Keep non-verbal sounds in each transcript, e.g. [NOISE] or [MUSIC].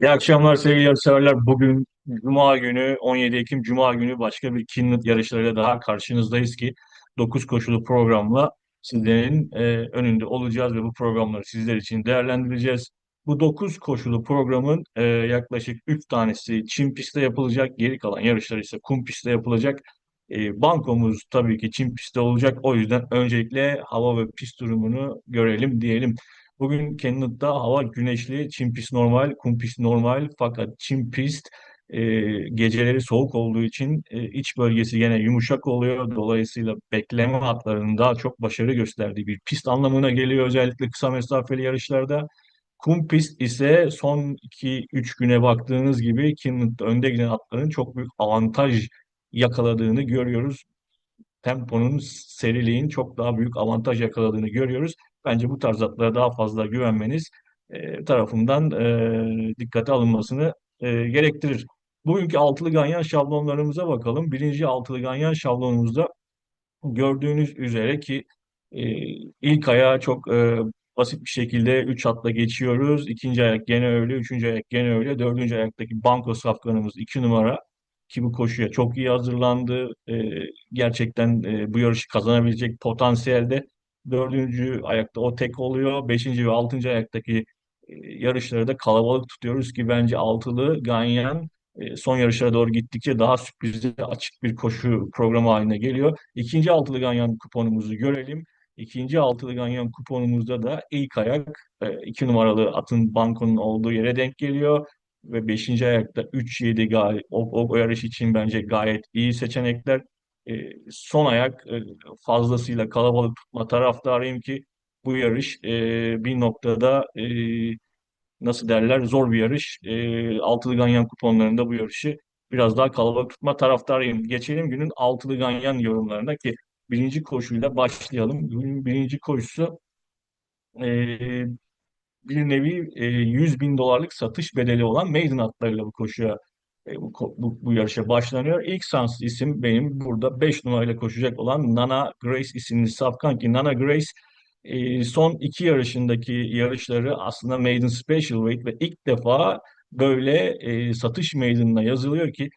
İyi akşamlar sevgili yarışseverler. Bugün Cuma günü 17 Ekim Cuma günü başka bir Kinlit yarışlarıyla daha karşınızdayız ki 9 koşulu programla sizlerin e, önünde olacağız ve bu programları sizler için değerlendireceğiz. Bu 9 koşulu programın e, yaklaşık 3 tanesi çim pistte yapılacak, geri kalan yarışlar ise kum pistte yapılacak. E, bankomuz tabii ki çim pistte olacak. O yüzden öncelikle hava ve pist durumunu görelim diyelim. Bugün Kennedy'da hava güneşli, çim pist normal, kum pist normal fakat çim pist e, geceleri soğuk olduğu için e, iç bölgesi gene yumuşak oluyor. Dolayısıyla bekleme hatlarının daha çok başarı gösterdiği bir pist anlamına geliyor özellikle kısa mesafeli yarışlarda. Kum pist ise son 2-3 güne baktığınız gibi Kennedy'da önde giden atların çok büyük avantaj yakaladığını görüyoruz temponun, seriliğin çok daha büyük avantaj yakaladığını görüyoruz. Bence bu tarz atlara daha fazla güvenmeniz e, tarafından e, dikkate alınmasını e, gerektirir. Bugünkü altılı ganyan şablonlarımıza bakalım. Birinci altılı ganyan şablonumuzda gördüğünüz üzere ki e, ilk ayağı çok e, basit bir şekilde 3 atla geçiyoruz. İkinci ayak gene öyle, üçüncü ayak gene öyle. Dördüncü ayaktaki banko safkanımız 2 numara ki bu koşuya çok iyi hazırlandı. E, gerçekten e, bu yarışı kazanabilecek potansiyelde. Dördüncü ayakta o tek oluyor. Beşinci ve altıncı ayaktaki e, yarışları da kalabalık tutuyoruz ki bence altılı Ganyan e, son yarışlara doğru gittikçe daha sürprizli açık bir koşu programı haline geliyor. İkinci altılı ganyan kuponumuzu görelim. İkinci altılı ganyan kuponumuzda da ilk ayak e, iki numaralı atın bankonun olduğu yere denk geliyor. Ve beşinci ayakta 3-7 gayet, o, o yarış için bence gayet iyi seçenekler. E, son ayak e, fazlasıyla kalabalık tutma taraftarıyım ki bu yarış e, bir noktada e, nasıl derler zor bir yarış. E, altılı ganyan kuponlarında bu yarışı biraz daha kalabalık tutma taraftarıyım. Geçelim günün altılı ganyan yorumlarına ki birinci koşuyla başlayalım. Günün birinci koşusu e, bir nevi e, 100 bin dolarlık satış bedeli olan maiden atlarıyla bu koşuya e, bu, bu, bu yarışa başlanıyor. İlk şanslı isim benim burada 5 numarayla koşacak olan Nana Grace isimli safkan ki Nana Grace e, son iki yarışındaki yarışları aslında maiden special weight ve ilk defa böyle e, satış maidenına yazılıyor ki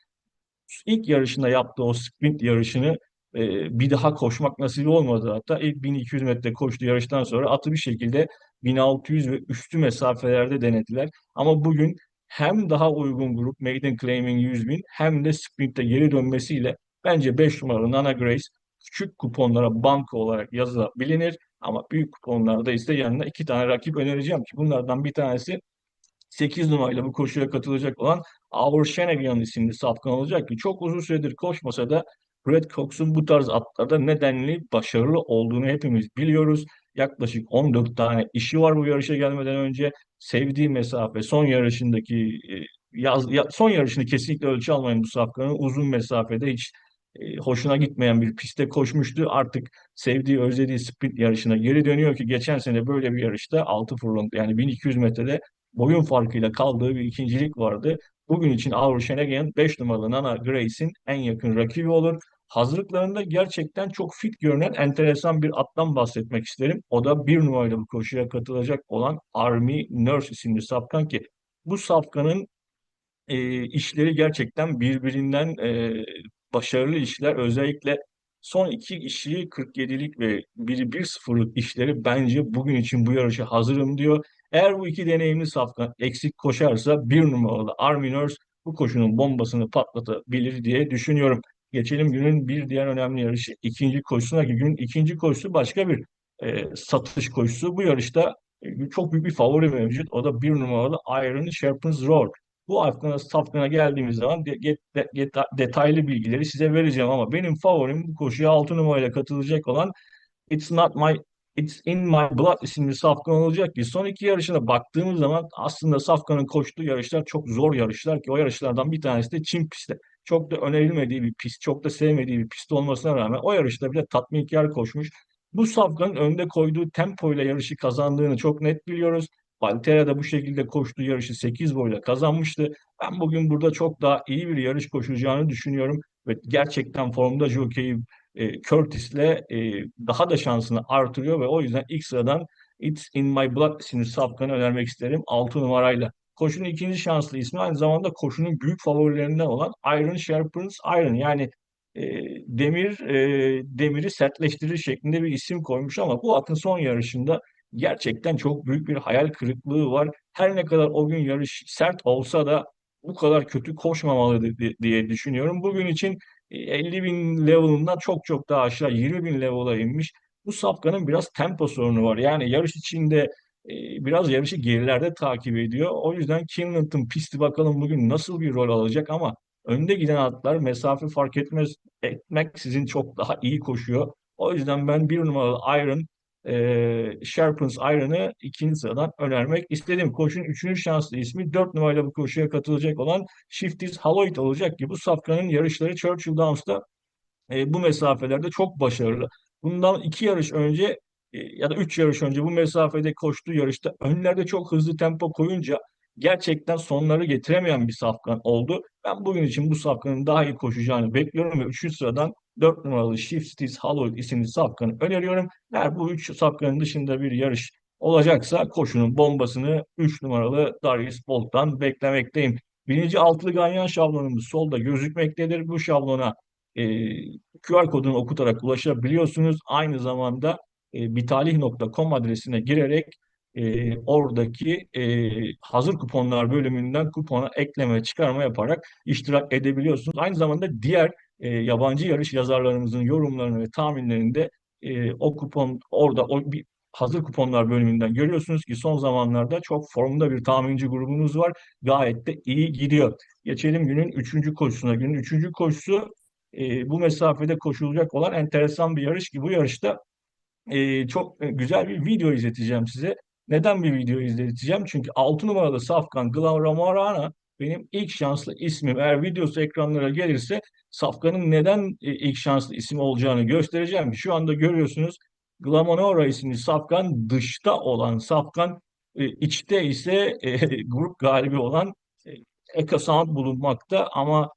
ilk yarışında yaptığı o sprint yarışını e, bir daha koşmak nasip olmadı. Hatta ilk 1200 metre koştuğu yarıştan sonra atı bir şekilde 1600 ve üstü mesafelerde denediler. Ama bugün hem daha uygun grup Maiden Claiming 100 bin hem de sprintte geri dönmesiyle bence 5 numaralı Nana Grace küçük kuponlara banka olarak yazılabilir. Ama büyük kuponlarda ise yanına iki tane rakip önereceğim ki bunlardan bir tanesi 8 numarayla bu koşuya katılacak olan Our Shenanigan isimli safkan olacak ki çok uzun süredir koşmasa da Brad Cox'un bu tarz atlarda nedenli başarılı olduğunu hepimiz biliyoruz. Yaklaşık 14 tane işi var bu yarışa gelmeden önce. Sevdiği mesafe son yarışındaki e, yaz, ya- son yarışını kesinlikle ölçü almayın bu safkanın. Uzun mesafede hiç e, hoşuna gitmeyen bir pistte koşmuştu. Artık sevdiği, özlediği sprint yarışına geri dönüyor ki geçen sene böyle bir yarışta 6 furlong yani 1200 metrede boyun farkıyla kaldığı bir ikincilik vardı. Bugün için Avro Şenegen 5 numaralı Nana Grace'in en yakın rakibi olur. Hazırlıklarında gerçekten çok fit görünen enteresan bir attan bahsetmek isterim. O da bir numaralı bu koşuya katılacak olan Army Nurse isimli safkan ki bu safkanın e, işleri gerçekten birbirinden e, başarılı işler. Özellikle son iki işi 47'lik ve biri 1-0'lık işleri bence bugün için bu yarışa hazırım diyor. Eğer bu iki deneyimli safkan eksik koşarsa bir numaralı Army Nurse bu koşunun bombasını patlatabilir diye düşünüyorum. Geçelim günün bir diğer önemli yarışı ikinci koşusuna ki günün ikinci koşusu başka bir e, satış koşusu. Bu yarışta e, çok büyük bir favori mevcut. O da bir numaralı Iron Sharpens Roar. Bu Afgan'a, Safkan'a geldiğimiz zaman de- de- get- detaylı bilgileri size vereceğim ama benim favorim bu koşuya 6 numarayla katılacak olan It's Not My It's In My Blood isimli Safkan olacak ki son iki yarışına baktığımız zaman aslında Safkan'ın koştuğu yarışlar çok zor yarışlar ki o yarışlardan bir tanesi de Çin pistte. Çok da önerilmediği bir pist, çok da sevmediği bir pist olmasına rağmen o yarışta bile tatminkar koşmuş. Bu Safkan'ın önde koyduğu tempoyla yarışı kazandığını çok net biliyoruz. Valterra bu şekilde koştuğu yarışı 8 boyla kazanmıştı. Ben bugün burada çok daha iyi bir yarış koşacağını düşünüyorum ve gerçekten formda jockey e, Curtis'le e, daha da şansını artırıyor ve o yüzden ilk sıradan It's in My Blood isimli safkanı önermek isterim 6 numarayla. Koşunun ikinci şanslı ismi aynı zamanda koşunun büyük favorilerinden olan Iron Sharpens Iron. Yani e, demir e, demiri sertleştirir şeklinde bir isim koymuş ama bu atın son yarışında gerçekten çok büyük bir hayal kırıklığı var. Her ne kadar o gün yarış sert olsa da bu kadar kötü koşmamalıydı di- diye düşünüyorum. Bugün için e, 50 bin level'ından çok çok daha aşağı 20 bin level'a inmiş. Bu safkanın biraz tempo sorunu var. Yani yarış içinde e, biraz yarışı gerilerde takip ediyor. O yüzden Kinland'ın pisti bakalım bugün nasıl bir rol alacak ama önde giden atlar mesafe fark etmez etmek sizin çok daha iyi koşuyor. O yüzden ben bir numaralı Iron e, Sharpens Iron'ı ikinci sıradan önermek istedim. Koşunun üçüncü şanslı ismi dört numarayla bu koşuya katılacak olan Shifties Haloid olacak ki bu safkanın yarışları Churchill Downs'ta e, bu mesafelerde çok başarılı. Bundan iki yarış önce ya da üç yarış önce bu mesafede koştuğu yarışta önlerde çok hızlı tempo koyunca gerçekten sonları getiremeyen bir safkan oldu. Ben bugün için bu safkanın daha iyi koşacağını bekliyorum ve üçüncü sıradan 4 numaralı Shifties Hallowed isimli safkanı öneriyorum. Eğer bu üç safkanın dışında bir yarış olacaksa koşunun bombasını 3 numaralı Darius Bolt'tan beklemekteyim. Birinci altılı ganyan şablonumuz solda gözükmektedir. Bu şablona e, QR kodunu okutarak ulaşabiliyorsunuz. Aynı zamanda e, bitalih.com adresine girerek e, oradaki e, hazır kuponlar bölümünden kupona ekleme çıkarma yaparak iştirak edebiliyorsunuz. Aynı zamanda diğer e, yabancı yarış yazarlarımızın yorumlarını ve tahminlerini de e, o kupon orada o bir hazır kuponlar bölümünden görüyorsunuz ki son zamanlarda çok formda bir tahminci grubumuz var. Gayet de iyi gidiyor. Geçelim günün üçüncü koşusuna. Günün üçüncü koşusu e, bu mesafede koşulacak olan enteresan bir yarış ki bu yarışta e, çok güzel bir video izleteceğim size. Neden bir video izleteceğim? Çünkü 6 numaralı Safkan Glavramarana benim ilk şanslı ismim. Eğer videosu ekranlara gelirse Safkan'ın neden e, ilk şanslı isim olacağını göstereceğim. Şu anda görüyorsunuz Glamonora isimli Safkan dışta olan Safkan e, içte ise e, [LAUGHS] grup galibi olan e, Eka Sound bulunmakta ama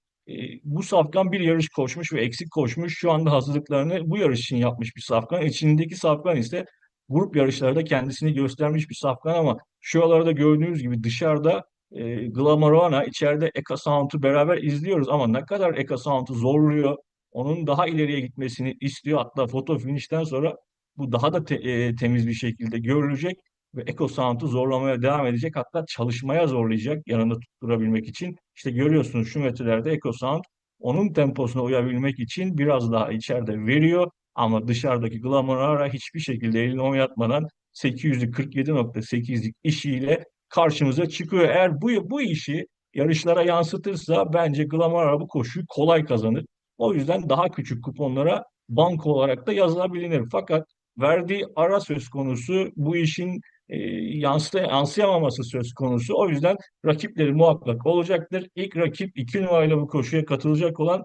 bu safkan bir yarış koşmuş ve eksik koşmuş. Şu anda hazırlıklarını bu yarış için yapmış bir safkan. İçindeki safkan ise grup yarışlarda kendisini göstermiş bir safkan ama şuralarda gördüğünüz gibi dışarıda e, Glamourana, içeride Eka Sound'u beraber izliyoruz ama ne kadar Eka Sound'u zorluyor, onun daha ileriye gitmesini istiyor. Hatta foto finişten sonra bu daha da te- e, temiz bir şekilde görülecek ve Eco Sound'u zorlamaya devam edecek. Hatta çalışmaya zorlayacak yanında tutturabilmek için. İşte görüyorsunuz şu metrelerde Eco Sound onun temposuna uyabilmek için biraz daha içeride veriyor. Ama dışarıdaki Glamorara hiçbir şekilde elini oynatmadan 847.8'lik işiyle karşımıza çıkıyor. Eğer bu, bu işi yarışlara yansıtırsa bence Glamorara bu koşuyu kolay kazanır. O yüzden daha küçük kuponlara banko olarak da yazılabilir. Fakat verdiği ara söz konusu bu işin e, yansıya, yansıyamaması söz konusu. O yüzden rakipleri muhakkak olacaktır. İlk rakip iki numarayla bu koşuya katılacak olan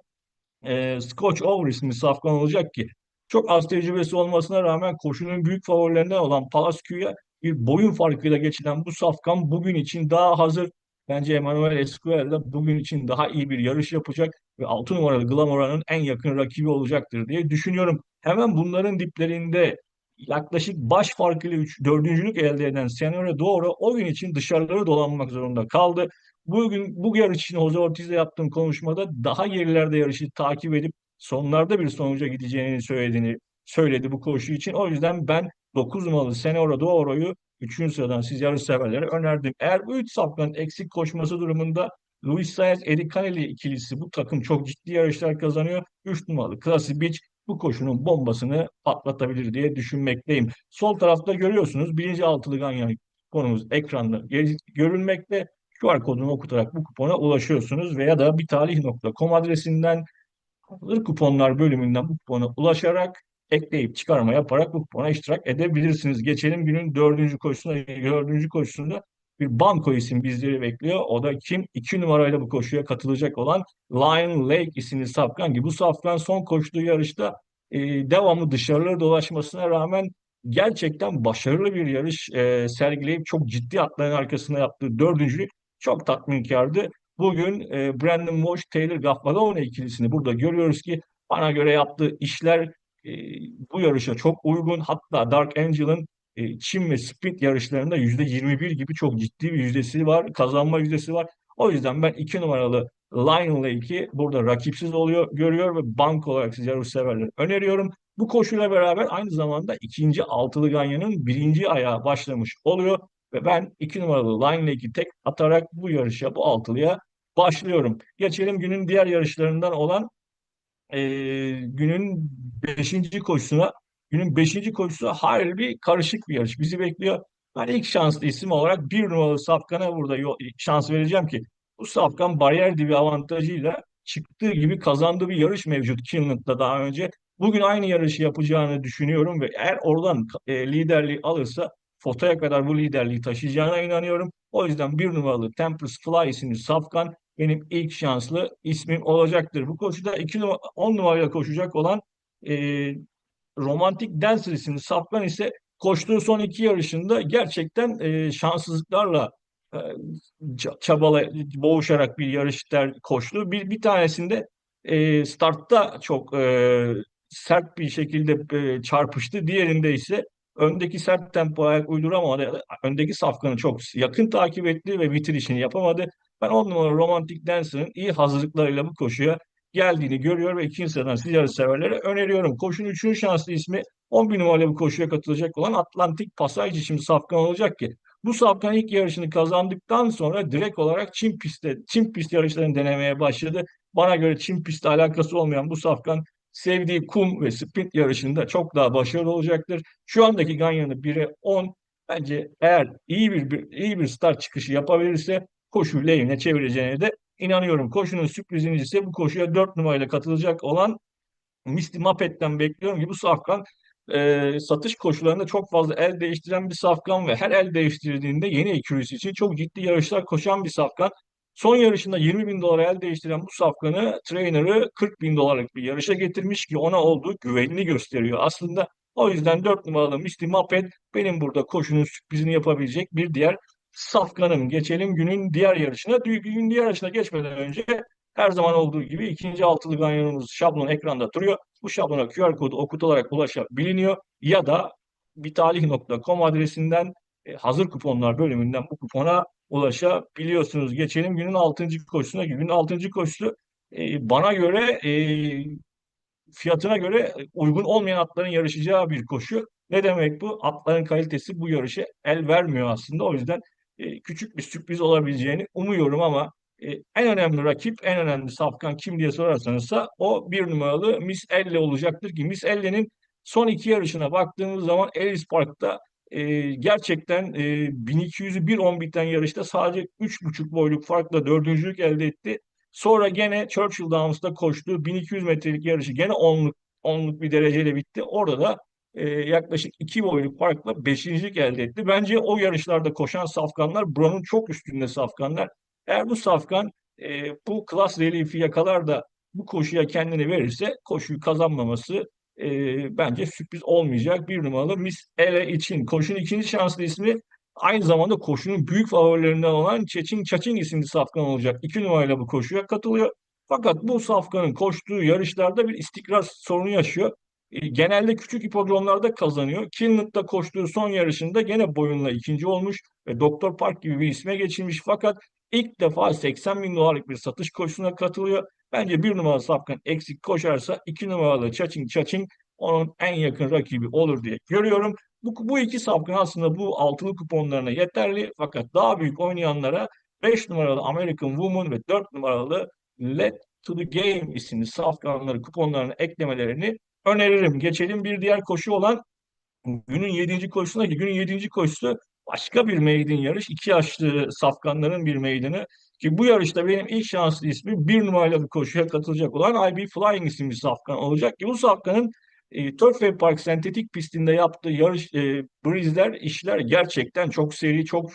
e, Scotch Over isimli safkan olacak ki çok az tecrübesi olmasına rağmen koşunun büyük favorilerinden olan Palacios bir boyun farkıyla geçilen bu safkan bugün için daha hazır. Bence Emanuel Escuel de bugün için daha iyi bir yarış yapacak ve 6 numaralı Glamora'nın en yakın rakibi olacaktır diye düşünüyorum. Hemen bunların diplerinde yaklaşık baş farkıyla üç, dördüncülük elde eden Senore doğru o gün için dışarıları dolanmak zorunda kaldı. Bugün bu yarış için Jose Ortiz'le yaptığım konuşmada daha gerilerde yarışı takip edip sonlarda bir sonuca gideceğini söylediğini söyledi bu koşu için. O yüzden ben 9 numaralı Senora Doğro'yu 3. sıradan siz yarış severlere önerdim. Eğer bu 3 safkanın eksik koşması durumunda Luis Saez, Eddie Canelli ikilisi bu takım çok ciddi yarışlar kazanıyor. 3 numaralı Classy Beach bu koşunun bombasını patlatabilir diye düşünmekteyim. Sol tarafta görüyorsunuz birinci altılı ganyan konumuz ekranda görülmekte. QR kodunu okutarak bu kupona ulaşıyorsunuz veya da bitalih.com adresinden hazır kuponlar bölümünden bu kupona ulaşarak ekleyip çıkarma yaparak bu kupona iştirak edebilirsiniz. Geçelim günün dördüncü koşusuna. Dördüncü koşusunda bir banko isim bizleri bekliyor. O da kim? İki numarayla bu koşuya katılacak olan Lion Lake isimli safkan ki bu safkan son koştuğu yarışta e, devamlı dışarılara dolaşmasına rağmen gerçekten başarılı bir yarış e, sergileyip çok ciddi atların arkasında yaptığı dördüncülük çok tatminkardı. Bugün e, Brandon Walsh, Taylor Gaffalone ikilisini burada görüyoruz ki bana göre yaptığı işler e, bu yarışa çok uygun. Hatta Dark Angel'ın e, çim ve sprint yarışlarında yüzde 21 gibi çok ciddi bir yüzdesi var. Kazanma yüzdesi var. O yüzden ben iki numaralı Lionel Lake'i burada rakipsiz oluyor, görüyor ve bank olarak siz yarış severler öneriyorum. Bu koşuyla beraber aynı zamanda ikinci altılı ganyanın birinci ayağı başlamış oluyor. Ve ben iki numaralı Line Lake'i tek atarak bu yarışa, bu altılıya başlıyorum. Geçelim günün diğer yarışlarından olan e, günün beşinci koşusuna. Günün beşinci koşusu hayli bir karışık bir yarış. Bizi bekliyor. Ben ilk şanslı isim olarak bir numaralı Safkan'a burada şans vereceğim ki bu Safkan bariyer dibi avantajıyla çıktığı gibi kazandığı bir yarış mevcut Kinland'da daha önce. Bugün aynı yarışı yapacağını düşünüyorum ve eğer oradan e, liderliği alırsa fotoya kadar bu liderliği taşıyacağına inanıyorum. O yüzden bir numaralı Tempest Fly isimli Safkan benim ilk şanslı ismim olacaktır. Bu koşuda 2 numara, 10 numarayla koşacak olan e, Romantik Dancer isimli Safkan ise koştuğu son iki yarışında gerçekten e, şanssızlıklarla e, çabala boğuşarak bir yarışlar koştu. Bir, bir tanesinde e, startta çok e, sert bir şekilde e, çarpıştı. Diğerinde ise öndeki sert tempo ayak uyduramadı. Öndeki safkanı çok yakın takip etti ve bitirişini yapamadı. Ben on numara Romantic Dancer'ın iyi hazırlıklarıyla bu koşuya geldiğini görüyor ve ikinci sıradan yarış severlere öneriyorum. Koşunun üçüncü şanslı ismi 11 numaralı bu koşuya katılacak olan Atlantik Passage şimdi safkan olacak ki bu safkan ilk yarışını kazandıktan sonra direkt olarak Çin pistte, Çin pist yarışlarını denemeye başladı. Bana göre Çin pistle alakası olmayan bu safkan sevdiği kum ve sprint yarışında çok daha başarılı olacaktır. Şu andaki Ganyan'ı 1'e 10 bence eğer iyi bir, bir iyi bir start çıkışı yapabilirse koşu lehine çevireceğine de inanıyorum. Koşunun sürprizini ise bu koşuya 4 numarayla katılacak olan Misty Muppet'ten bekliyorum ki bu safkan e, satış koşularında çok fazla el değiştiren bir safkan ve her el değiştirdiğinde yeni ekürüsü için çok ciddi yarışlar koşan bir safkan. Son yarışında 20 bin dolara el değiştiren bu safkanı trainer'ı 40 bin dolarlık bir yarışa getirmiş ki ona olduğu güvenini gösteriyor. Aslında o yüzden 4 numaralı Misty Muppet benim burada koşunun sürprizini yapabilecek bir diğer safkanım. Geçelim günün diğer yarışına. Günün diğer yarışına geçmeden önce her zaman olduğu gibi ikinci altılı ganyonumuz şablon ekranda duruyor. Bu şablona QR kodu okutularak ulaşabiliyor ya da bitalih.com adresinden e, hazır kuponlar bölümünden bu kupona ulaşabiliyorsunuz. Geçelim günün 6. koşusuna. Günün 6. koşusu e, bana göre e, fiyatına göre uygun olmayan atların yarışacağı bir koşu. Ne demek bu? Atların kalitesi bu yarışa el vermiyor aslında. O yüzden e, küçük bir sürpriz olabileceğini umuyorum ama e, en önemli rakip, en önemli safkan kim diye sorarsanız o bir numaralı Miss Elle olacaktır ki Miss Elle'nin son iki yarışına baktığımız zaman Ellis Park'ta e, gerçekten e, 1200'ü 1.10 biten yarışta sadece 3.5 boyluk farkla dördüncülük elde etti. Sonra gene Churchill Downs'ta koştuğu 1200 metrelik yarışı gene 10'luk 10'luk bir dereceyle bitti. Orada da e, yaklaşık 2 boyluk farkla beşincilik elde etti. Bence o yarışlarda koşan safkanlar buranın çok üstünde safkanlar. Eğer bu safkan e, bu klas reliefi yakalar da bu koşuya kendini verirse koşuyu kazanmaması e, bence sürpriz olmayacak. Bir numaralı Miss Ele için. Koşunun ikinci şanslı ismi aynı zamanda koşunun büyük favorilerinden olan Çeçin Çaçin isimli safkan olacak. İki numarayla bu koşuya katılıyor. Fakat bu safkanın koştuğu yarışlarda bir istikrar sorunu yaşıyor. E, genelde küçük hipodromlarda kazanıyor. Kinland'da koştuğu son yarışında gene boyunla ikinci olmuş ve Doktor Park gibi bir isme geçilmiş. Fakat ilk defa 80 bin dolarlık bir satış koşusuna katılıyor. Bence bir numaralı safkan eksik koşarsa iki numaralı Çaçing Çaçing onun en yakın rakibi olur diye görüyorum. Bu, bu iki safkan aslında bu altılı kuponlarına yeterli. Fakat daha büyük oynayanlara 5 numaralı American Woman ve 4 numaralı Let to the Game isimli safkanları kuponlarına eklemelerini öneririm. Geçelim bir diğer koşu olan günün yedinci koşusuna ki günün yedinci koşusu başka bir maiden yarış. iki yaşlı safkanların bir meydanı. Ki bu yarışta benim ilk şanslı ismi bir numaralı koşuya katılacak olan IB Flying isimli safkan olacak. Ki bu safkanın e, Turfway Park sentetik pistinde yaptığı yarış e, brizler, işler gerçekten çok seri, çok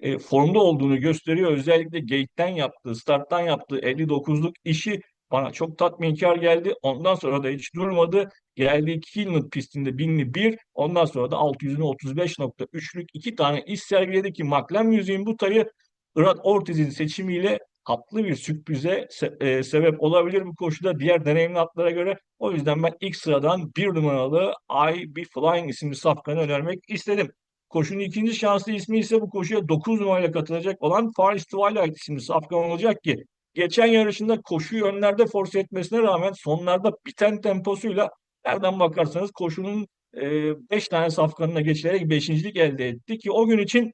e, formda olduğunu gösteriyor. Özellikle gate'den yaptığı, starttan yaptığı 59'luk işi bana çok tatminkar geldi. Ondan sonra da hiç durmadı. Geldiği Kilnut pistinde binli bir, ondan sonra da 600'ünü 35.3'lük iki tane iş sergiledi ki McLaren Müziğin bu tayı Irat Ortiz'in seçimiyle tatlı bir sürprize se- e, sebep olabilir bu koşuda diğer deneyimli atlara göre. O yüzden ben ilk sıradan bir numaralı I Be Flying isimli safkanı önermek istedim. Koşunun ikinci şanslı ismi ise bu koşuya 9 numarayla katılacak olan Paris Twilight isimli safkan olacak ki geçen yarışında koşuyu önlerde force etmesine rağmen sonlarda biten temposuyla nereden bakarsanız koşunun 5 tane safkanına geçilerek beşincilik elde etti ki o gün için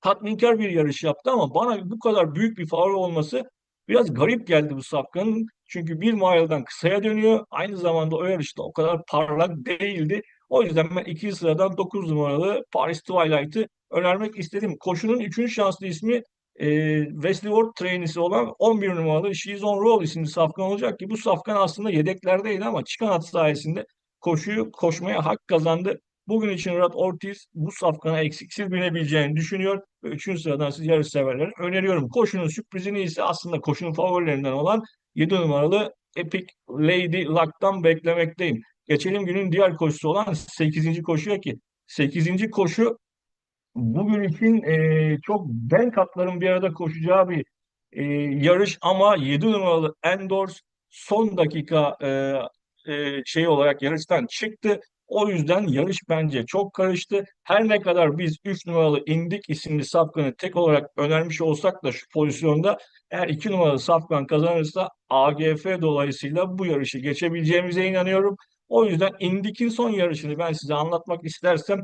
tatminkar bir yarış yaptı ama bana bu kadar büyük bir favori olması biraz garip geldi bu safkanın. Çünkü bir mile'dan kısaya dönüyor. Aynı zamanda o yarışta o kadar parlak değildi. O yüzden ben ikinci sıradan 9 numaralı Paris Twilight'ı önermek istedim. Koşunun üçüncü şanslı ismi e, Wesley Ward trainisi olan 11 numaralı She's on Roll isimli safkan olacak ki bu safkan aslında yedeklerdeydi ama çıkan at sayesinde koşuyu koşmaya hak kazandı. Bugün için Murat Ortiz bu safkana eksiksiz binebileceğini düşünüyor ve 3. sıradan siz yarış severlere öneriyorum. Koşunun sürprizini ise aslında koşunun favorilerinden olan 7 numaralı Epic Lady Luck'tan beklemekteyim. Geçelim günün diğer koşusu olan 8. koşuya ki 8. koşu bugün için e, çok denk atların bir arada koşacağı bir e, yarış ama 7 numaralı Endors son dakika e, e, şey olarak yarıştan çıktı. O yüzden yarış bence çok karıştı. Her ne kadar biz 3 numaralı Indik isimli safkanı tek olarak önermiş olsak da şu pozisyonda eğer 2 numaralı safkan kazanırsa AGF dolayısıyla bu yarışı geçebileceğimize inanıyorum. O yüzden Indik'in son yarışını ben size anlatmak istersem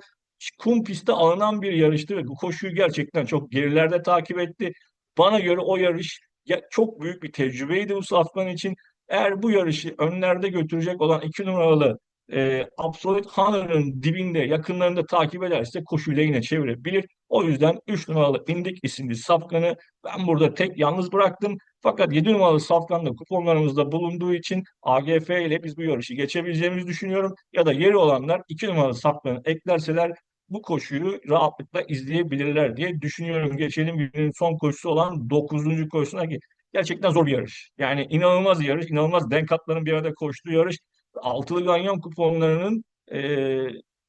kum pistte alınan bir yarıştı ve bu koşuyu gerçekten çok gerilerde takip etti. Bana göre o yarış ya, çok büyük bir tecrübeydi bu safkan için. Eğer bu yarışı önlerde götürecek olan 2 numaralı e, Absolute Hunter'ın dibinde yakınlarında takip ederse koşuyla yine çevirebilir. O yüzden 3 numaralı Indik isimli safkanı ben burada tek yalnız bıraktım. Fakat 7 numaralı safkan da kuponlarımızda bulunduğu için AGF ile biz bu yarışı geçebileceğimizi düşünüyorum. Ya da yeri olanlar 2 numaralı safkanı eklerseler bu koşuyu rahatlıkla izleyebilirler diye düşünüyorum. Geçelim günün son koşusu olan 9. koşusuna ki gerçekten zor bir yarış. Yani inanılmaz bir yarış, inanılmaz denk atların bir arada koştuğu yarış altılı ganyan kuponlarının e,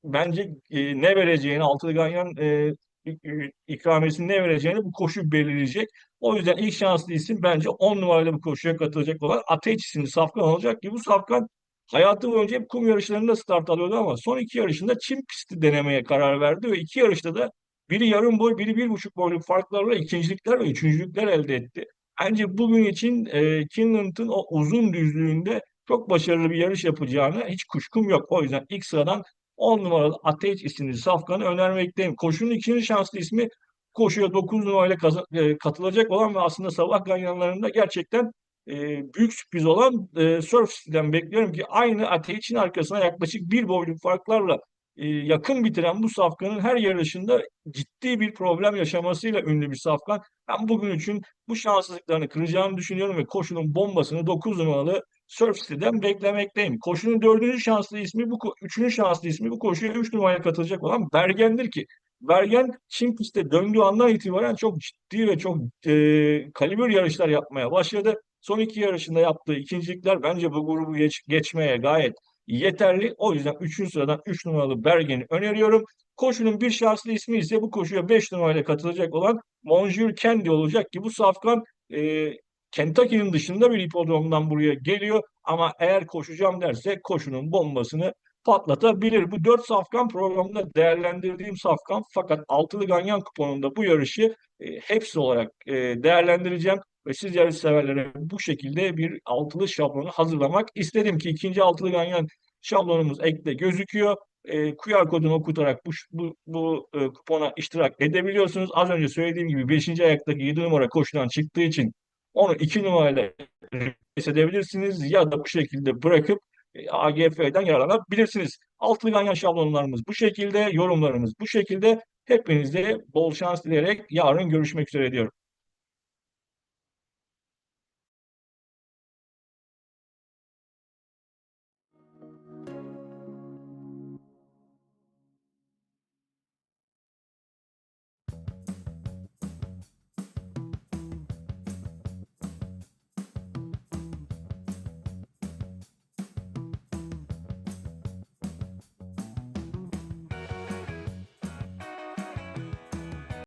bence e, ne vereceğini, altılı ganyan e, ikramiyesinin ne vereceğini bu koşu belirleyecek. O yüzden ilk şanslı isim bence 10 numaralı bu koşuya katılacak olan Ateş isimli Safkan olacak ki bu Safkan hayatı boyunca hep kum yarışlarında start alıyordu ama son iki yarışında çim pisti denemeye karar verdi ve iki yarışta da biri yarım boy, biri bir buçuk boyluk farklarla ikincilikler ve üçüncülükler elde etti. Bence bugün için e, Kinland'ın o uzun düzlüğünde çok başarılı bir yarış yapacağına hiç kuşkum yok. O yüzden ilk sıradan 10 numaralı Ateş isimli safkanı önermekteyim. Koşunun ikinci şanslı ismi koşuya 9 numarayla e, katılacak olan ve aslında sabah ganyanlarında gerçekten e, büyük sürpriz olan e, Surf bekliyorum ki aynı Ateş'in arkasına yaklaşık bir boyluk farklarla e, yakın bitiren bu safkanın her yarışında ciddi bir problem yaşamasıyla ünlü bir safkan. Ben bugün için bu şanssızlıklarını kıracağını düşünüyorum ve koşunun bombasını 9 numaralı Surf City'den beklemekteyim. Koşunun dördüncü şanslı ismi, bu üçüncü şanslı ismi bu koşuya üç numaraya katılacak olan Bergen'dir ki Bergen Çin pistte döndüğü andan itibaren çok ciddi ve çok e, kalibre yarışlar yapmaya başladı. Son iki yarışında yaptığı ikincilikler bence bu grubu geç, geçmeye gayet yeterli. O yüzden 3. sıradan 3 numaralı Bergen'i öneriyorum. Koşunun bir şanslı ismi ise bu koşuya 5 numarayla katılacak olan Monjur Kendi olacak ki bu safkan e, Kentucky'nin dışında bir hipodromdan buraya geliyor ama eğer koşacağım derse koşunun bombasını patlatabilir. Bu dört safkan programında değerlendirdiğim safkan fakat altılı ganyan kuponunda bu yarışı e, hepsi olarak e, değerlendireceğim ve siz severlere bu şekilde bir altılı şablonu hazırlamak istedim ki ikinci altılı ganyan şablonumuz ekte gözüküyor. E, QR kodunu okutarak bu, bu, bu e, kupona iştirak edebiliyorsunuz. Az önce söylediğim gibi 5. ayaktaki 7 numara koşudan çıktığı için onu 2 numarayla edebilirsiniz ya da bu şekilde bırakıp e, AGF'den yararlanabilirsiniz. Altılı ganyan şablonlarımız bu şekilde, yorumlarımız bu şekilde. Hepinize bol şans dileyerek yarın görüşmek üzere diyorum.